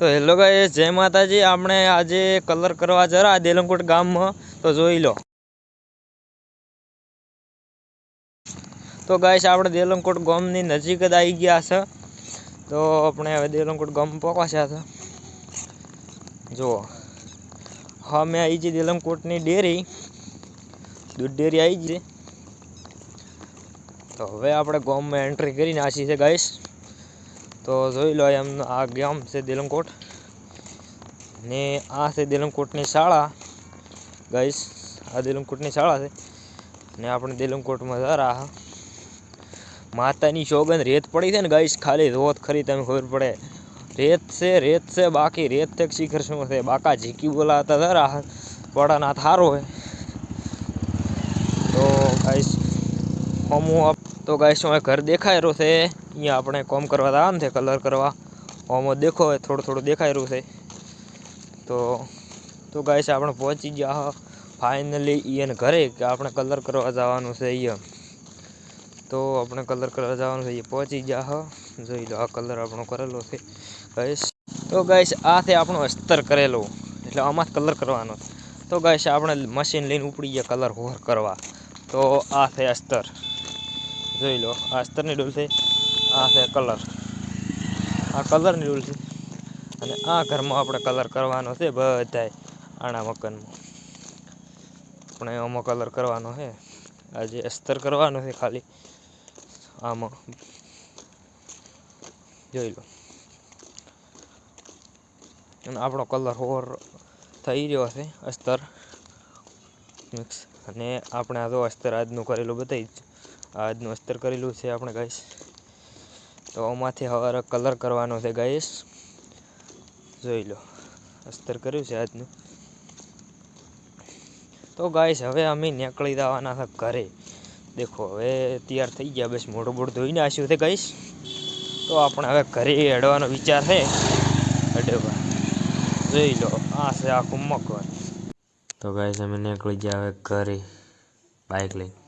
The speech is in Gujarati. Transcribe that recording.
તો હેલો ગાય જય માતાજી. આપણે આજે કલર કરવા જરા દેલંકોટ ગામમાં. તો જોઈ લો. તો ગાય આપણે દેલંકોટ ગામની નજીક જ આવી ગયા છે. તો આપણે હવે દેલંકોટ ગામ પહોંચ્યા છે. જુઓ. હા, મેં આવી છે દેલંકોટની ડેરી. દૂધ ડેરી આવી છે તો હવે આપણે ગામમાં એન્ટ્રી કરીને આશી છે, ગાઈસ. તો જોઈ લો એમ આ ગામ છે દેલંકોટ ને આ છે દેલંકોટની શાળા. ગઈશ આ દેલંકોટની શાળા છે. ને આપણે દેલંકોટમાં જરા માતાની સોગંદ રેત પડી છે ને ગઈશ ખાલી રોત ખરી તમે ખબર પડે. રેત છે રેત છે, બાકી રેત તક શિખર શું છે? બાકા ઝીકી બોલાતા જરા પડાના થારો હોય તો ગાઈસ હમું તો ગાઈશ હું ઘર દેખાય રહ્યો છે. અહીંયા આપણે કોમ કરવા આમ છે કલર કરવા. ઓમો દેખો હવે, થોડું થોડું દેખાય રહ્યું છે. તો તો ગાય છે આપણે પહોંચી ગયા ફાઇનલી એને ઘરે કે આપણે કલર કરવા જવાનું છે અહીંયા તો આપણે કલર કરવા જવાનું છે એ પહોંચી ગયા હ. જોઈ લો, આ કલર આપણો કરેલો છે. ગાઈશ તો ગાય આ છે આપણો અસ્તર કરેલો. એટલે આમાં કલર કરવાનો તો ગાઈસ આપણે મશીન લઈને ઉપડી ગયા કલર હોર કરવા. તો આ છે અસ્તર. જોઈ લો, આ અસ્તરની ડોલ છે. આ છે કલર. આ કલરની રૂલ છે. અને આ ઘરમાં આપણે કલર કરવાનો છે બધાય આણા મકાનમાં આપણે આમાં કલર કરવાનો છે. આજે અસ્તર કરવાનો છે ખાલી. આમાં. જોઈ લો. અને આપણો કલર હોર થઈ રહ્યો છે અસ્તર મિક્સ. અને આપણે આ તો અસ્તર આજનું કરેલું બતાવી આજનું અસ્તર કરેલું છે આપણે ગાઈશ તો આમાંથી હવે કલર કરવાનો છે ગાઈશ જોઈ લો. અસ્તર કર્યું છે આજનું. તો ગાઈશ હવે અમે નીકળી જવાના છે ઘરે. દેખો, હવે તૈયાર થઈ ગયા, બસ મોઢું બોઢું ધોઈને આસ્યું છે ગાઈશ તો આપણે હવે ઘરે હેડવાનો વિચાર છે. અડવા જોઈ લો, આ છે આખું મકર તો ગાઈશ અમે નીકળી ગયા હવે ઘરે. બાઇક લઈને.